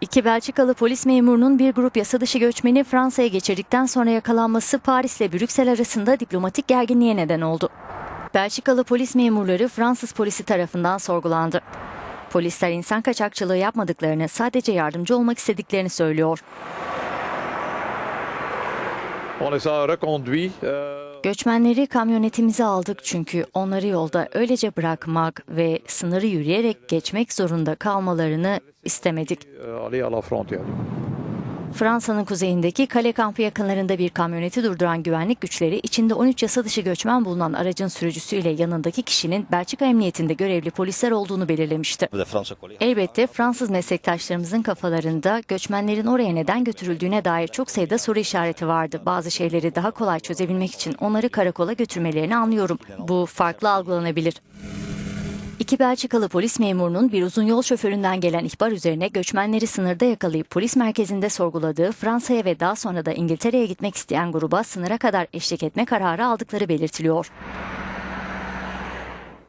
İki Belçikalı polis memurunun bir grup yasa dışı göçmeni Fransa'ya geçirdikten sonra yakalanması Paris ile Brüksel arasında diplomatik gerginliğe neden oldu. Belçikalı polis memurları Fransız polisi tarafından sorgulandı. Polisler insan kaçakçılığı yapmadıklarını, sadece yardımcı olmak istediklerini söylüyor. On les a reconduits. euh, Göçmenleri kamyonetimize aldık çünkü onları yolda öylece bırakmak ve sınırı yürüyerek geçmek zorunda kalmalarını istemedik. Fransa'nın kuzeyindeki kale kampı yakınlarında bir kamyoneti durduran güvenlik güçleri içinde 13 yasa dışı göçmen bulunan aracın sürücüsüyle yanındaki kişinin Belçika Emniyetinde görevli polisler olduğunu belirlemişti. Elbette Fransız meslektaşlarımızın kafalarında göçmenlerin oraya neden götürüldüğüne dair çok sayıda soru işareti vardı. Bazı şeyleri daha kolay çözebilmek için onları karakola götürmelerini anlıyorum. Bu farklı algılanabilir. İki Belçikalı polis memurunun bir uzun yol şoföründen gelen ihbar üzerine göçmenleri sınırda yakalayıp polis merkezinde sorguladığı Fransa'ya ve daha sonra da İngiltere'ye gitmek isteyen gruba sınıra kadar eşlik etme kararı aldıkları belirtiliyor.